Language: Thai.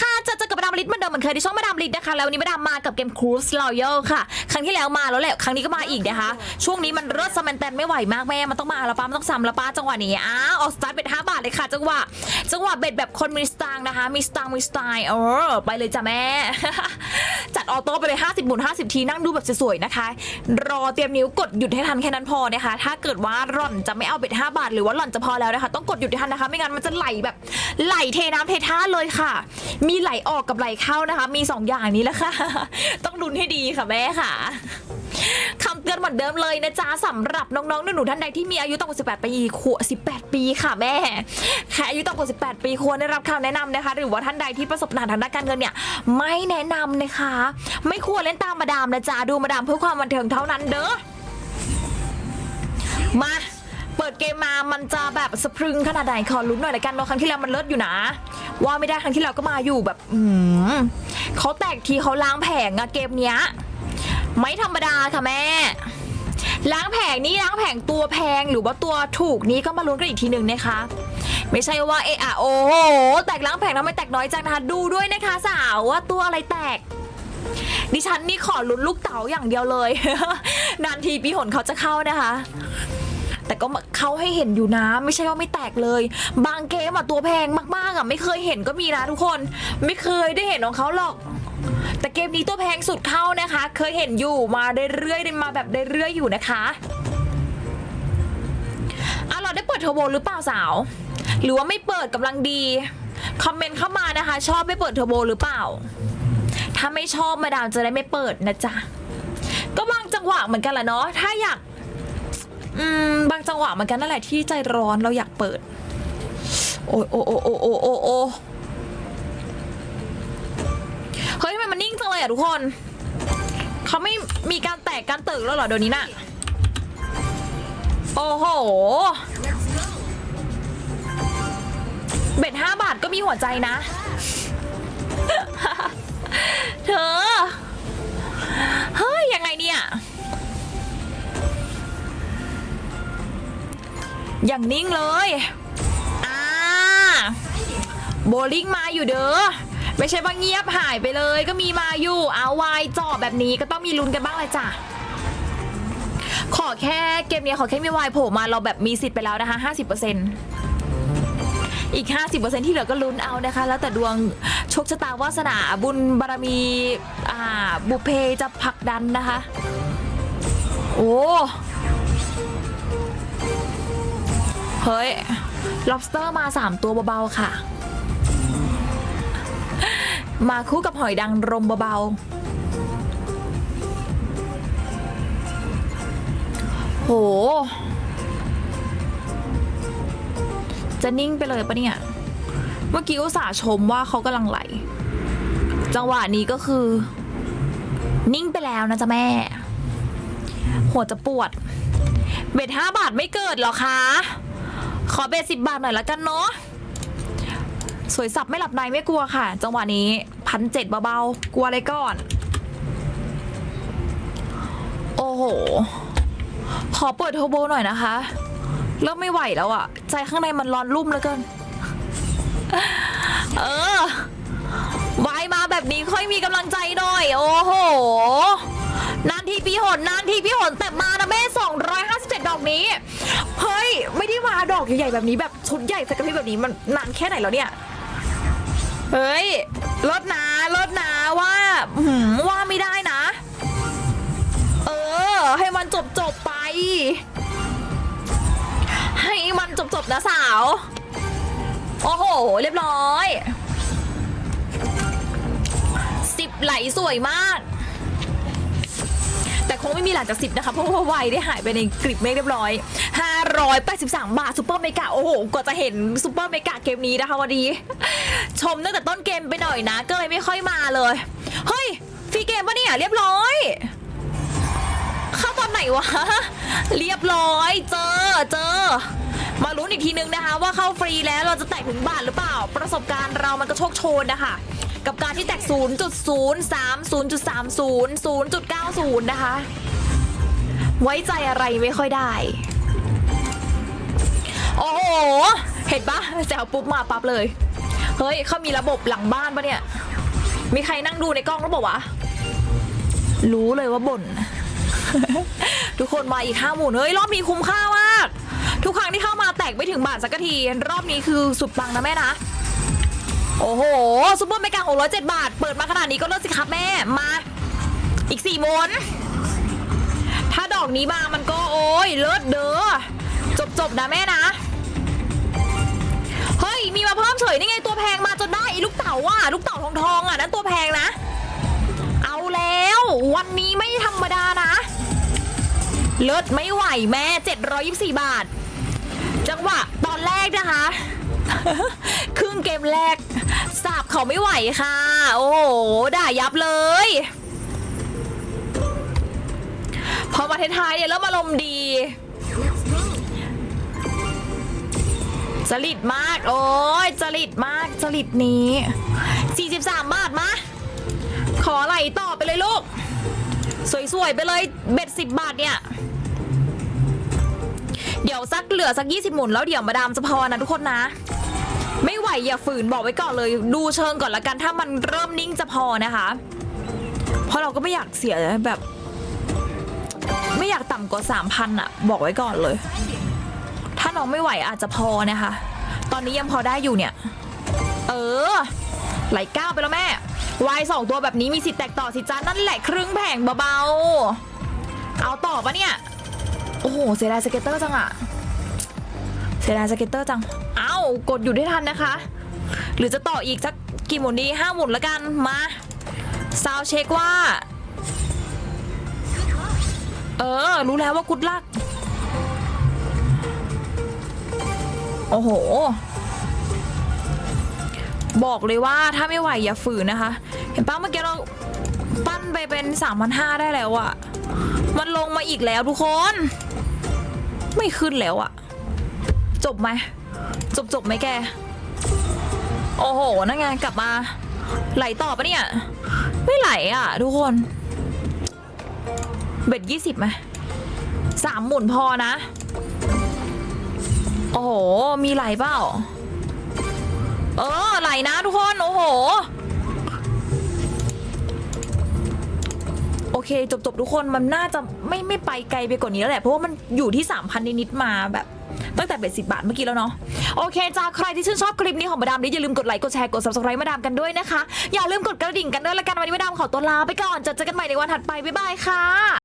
ค่ะจะเจอกับมาดามลิศเหมือนเดิมเหมือนเคยในช่องมาดามลิศนะคะ แล้ววันนี้มาดามมากับเกม Cruise Royal ค่ะ ครั้งที่แล้วมาแล้วแหละ ครั้งนี้ก็มาอีกนะคะ ช่วงนี้มันเลิศสแมนแตนไม่ไหวมากแม่ มันต้องมาล้วป้ามันต้องซ้ำล้วป้าจังหวะนี้อ้าวออกสตาร์ทเบ็ด5บาทเลยค่ะ จังหวะ จังหวะเบ็ดแบบคนมีสตางค์นะคะ มีสตางค์มีสไตล์เออไปเลยจ้ะแม่ จัดออโต้ไปเลย 50หมุน50 ทีนั่งดูแบบสวยๆนะคะ รอเตรียมนิ้วกดหยุดให้ทันแค่นั้นพอนะคะ ถ้าเกิดว่าร่อนจะไม่เอาเบ็ด5บาท หรือว่าร่อนจะพอแล้วนะคะ ต้องกดหยุดให้ทันนะคะ ไม่งั้นมันจะไหลแบบไหลเทน้ำเทท่าเลยค่ะ มีไหลออกกับไหลเข้านะคะ มี 2 อย่างนี้แหละค่ะ ต้องลุ้นให้ดีค่ะแม่ค่ะคำเตือนเหมือนเดิมเลยนะจ๊ะสำหรับน้องๆหนูๆท่านใดที่มีอายุต่ำกว่า 18 ปีขวบ18 ปีค่ะแม่ใครอายุต่ำกว่า 18 ปีควรได้รับคำแนะนำนะคะ หรือว่าท่านใดที่ประสบปัญหาทางด้านการเงินเนี่ย ไม่แนะนำนะคะ ไม่ควรเล่นตามมาดามนะจ๊ะดูมาดามเพื่อความบันเทิงเท่านั้นเด้อมาเปิดเกมมามันจะแบบสะพรึงขนาดไหนขอลุ้นหน่อยละกันเนาะครั้งที่แล้วมันเลิศอยู่นะ ว่าไม่ได้ครั้งที่แล้วก็มาอยู่แบบ อืมเขาแตกทีเขาล้างแผงอะเกมเนี้ย ไม่ธรรมดาค่ะแม่ ล้างแผงนี่ล้างแผงตัวแพงหรือว่าตัวถูกนี้ก็มาลุ้นกันอีกทีหนึ่งนะคะ ไม่ใช่ว่าเอะอะโอ้โหแตกล้างแผงทำไมแตกน้อยจังนะคะดูด้วยนะคะสาวว่าตัวอะไรแตกดิฉันนี่ขอลุ้นลูกเต๋าอย่างเดียวเลย นานทีปีหนเขาจะเข้านะคะ แต่ก็เขาให้เห็นอยู่นะไม่ใช่ว่าไม่แตกเลย บางเกมอะตัวแพงมากๆอะไม่เคยเห็นก็มีนะทุกคน ไม่เคยได้เห็นของเขาหรอกแต่เกมนี้ตัวแพงสุดเข้านะคะ เคยเห็นอยู่มาเรื่อยๆมาแบบเรื่อยๆอยู่นะคะอะเราได้เปิดเทอร์โบหรือเปล่าสาว หรือว่าไม่เปิดกำลังดี คอมเมนต์เข้ามานะคะ ชอบไม่เปิดเทอร์โบหรือเปล่า ถ้าไม่ชอบมาดามจะได้ไม่เปิดนะจ๊ะก็บางจังหวะเหมือนกันแหละเนาะถ้าอยาก อืมบางจังหวะเหมือนกันนั่นแหละที่ใจร้อนเราอยากเปิด โอ้โอ้โอ้โอ้โอ้โอ้โอ้เฮ้ยทำไมมันนิ่งจังเลยอะทุกคน เขาไม่มีการแตกการตึกแล้วเหรอเดี๋ยวนี้น่ะ โอ้โห เบ็ดห้าบาทก็มีหัวใจนะ เธอ อย่างนิ่งเลย อ่า โบลิ่งมาอยู่เด้อ ไม่ใช่ว่าเงียบหายไปเลย ก็มีมาอยู่ เอาวายจ่อแบบนี้ก็ต้องมีลุ้นกันบ้างเลยจ้ะ ขอแค่เกมนี้ขอแค่มีวายโผล่มาเราแบบมีสิทธิ์ไปแล้วนะคะ 50%อีก 50%ที่เหลือก็ลุ้นเอานะคะ แล้วแต่ดวงโชคชะตาวาสนาบุญบารมีอ่าบุพเพจะผลักดันนะคะ โอ้ เฮ้ย lobster มา 3 ตัวเบาๆค่ะ มาคู่กับหอยดังรมเบาๆ โห จะนิ่งไปเลยปะเนี่ย เมื่อกี้อุตส่าห์ชมว่าเขากำลังไหล จังหวะนี้ก็คือ นิ่งไปแล้วนะจ๊ะแม่ หัวจะปวด เบ็ดห้าบาทไม่เกิดหรอคะ ขอเบ็ดสิบบาทหน่อยละกันเนาะสวยสับไม่หลับในไม่กลัวค่ะ จังหวะนี้พันเจ็ดเบาๆ กลัวอะไรก่อน โอ้โห ขอเปิดเทอร์โบหน่อยนะคะ เริ่มไม่ไหวแล้วอะใจข้างในมันร้อนรุ่มเลือเกิน เออวายมาแบบนี้ค่อยมีกำลังใจหน่อย โอ้โห นานทีพี่หนนานทีพี่หนแต่มานะแม่257 ดอกนี้ เฮ้ย ไม่ได้มา อกใหญ่ๆแบบนี้แบบชุดใหญ่สกกระพิบแบบนี้มันนานแค่ไหนแล้วเนี่ย เฮ้ยลดนะลดนะว่าหืมว่าไม่ได้นะ เออ ให้มันจบจบไป ให้มันจบจบนะสาว โอ้โห เรียบร้อย สิบไหลสวยมาก คงไม่มีหลังจากสิบนะคะเพราะว่าไวได้หายไปในกริบเมฆเรียบร้อย 583 บาทซูเปอร์เมกะโอ้โหกว่าจะเห็นซูเปอร์เมกะเกมนี้นะคะวันนี้ชมตั้งแต่ต้นเกมไปหน่อยนะ ก็เลยไม่ค่อยมาเลย เฮ้ยฟรีเกมปะเนี่ยเรียบร้อยเข้าตอนไหนวะ เรียบร้อยเจอเจอ มาลุ้นอีกทีนึงนะคะ ว่าเข้าฟรีแล้วเราจะแตกถึงบาทหรือเปล่า ประสบการณ์เรามันก็โชคโชนนะคะ กับการที่แตก 0.03 0.30 0.90 นะคะ ไว้ใจอะไรไม่ค่อยได้ โอ้โห เห็นปะแจวปุ๊บมาปั๊บเลย เฮ้ยเขามีระบบหลังบ้านปะเนี่ย มีใครนั่งดูในกล้องหรือเปล่าวะ รู้เลยว่าบ่น ทุกคนมาอีกห้าหมื่นเฮ้ย รอบนี้คุ้มค่ามาก ทุกครั้งที่เข้ามาแตกไม่ถึงบาทสักที รอบนี้คือสุดปังนะแม่นะ โอ้โหซุปเปอร์เมกาหกร้อยเจ็ดบาท เปิดมาขนาดนี้ก็เลิศสิครับแม่ มา อีกสี่มนถ้าดอกนี้มามันก็โอ้ยเลิศเด้อ จบจบนะแม่นะ เฮ้ย มีมาเพิ่มเฉยนี่ไงตัวแพงมาจนได้ไอ้ลูกเต๋าอะลูกเต๋าทองทองๆอะ นั่นตัวแพงนะ เอาแล้ว วันนี้ไม่ธรรมดานะ เลิศไม่ไหวแม่ 724 บาท จังหวะตอนแรกนะคะ ครึ่งเกมแรกสาบเขาไม่ไหวค่ะ โอ้โหด่ายับเลยพอมาท้ายๆเนี่ยเริ่มอารมณ์ดีจริตมาก โอ้ยจริตมากจริตนี้ 43 บาทมา ขอไหลต่อไปเลยลูก สวยๆ ไปเลยเบ็ดสิบบาทเนี่ย เดี๋ยวสักเหลือสัก 20 หมุนแล้วเดี๋ยวมาดามจะพอนะทุกคนนะ ไม่ไหวอย่าฝืนบอกไว้ก่อนเลย ดูเชิงก่อนละกันถ้ามันเริ่มนิ่งจะพอนะคะ เพราะเราก็ไม่อยากเสียแบบ ไม่อยากต่ำกว่า3,000อะบอกไว้ก่อนเลย ถ้าน้องไม่ไหวอาจจะพอนะคะ ตอนนี้ยังพอได้อยู่เนี่ย เออ ไหลก้าวไปแล้วแม่วายสองตัวแบบนี้มีสิทธิ์แตกต่อสิจ้านั่นแหละครึ่งแผงเบาๆ เอาต่อปะเนี่ย โอ้โห เสียดายสเก็ตเตอร์จังอะเสียดายสเก็ตเตอร์จัง เอ้า กดอยู่ได้ทันนะคะ หรือจะต่ออีกสักกี่หมุนดีห้าหมุนละกันมาซาวเช็คว่า เออ รู้แล้วว่ากุดลัก โอ้โห บอกเลยว่าถ้าไม่ไหวอย่าฝืนนะคะ เห็นป้าเมื่อกี้เราปั้นไปเป็น3 5 0 0ได้แล้วอะมันลงมาอีกแล้วทุกคน ไม่ขึ้นแล้วอะ จบไหมจบจบไหมแก โอ้โห นั่นไงกลับมา ไหลต่อปะเนี่ย ไม่ไหลอะ ทุกคน เบ็ดยี่สิบไหมสามหมุนพอนะ โอ้โห มีไหลเปล่า เออ ไหลนะทุกคน โอ้โห เคจบจบๆ ทุกคนมันน่าจะไม่ไม่ไปไกลไปกว่านี้แล้วแหละ เพราะว่ามันอยู่ที่ 3,000 นิดๆมาแบบตั้งแต่เบ็ดสิบาทเมื่อกี้แล้วเนาะโอเคจ้าใครที่ชื่นชอบคลิปนี้ของมาดามอย่าลืมกดไลค์กดแชร์กด subscribe มาดามกันด้วยนะคะ อย่าลืมกดกระดิ่งกันด้วยละกันวันนี้มาดามขอตัวลาไปก่อนจอเจอกันใหม่ในวันถัดไปบ๊ายบายค่ะ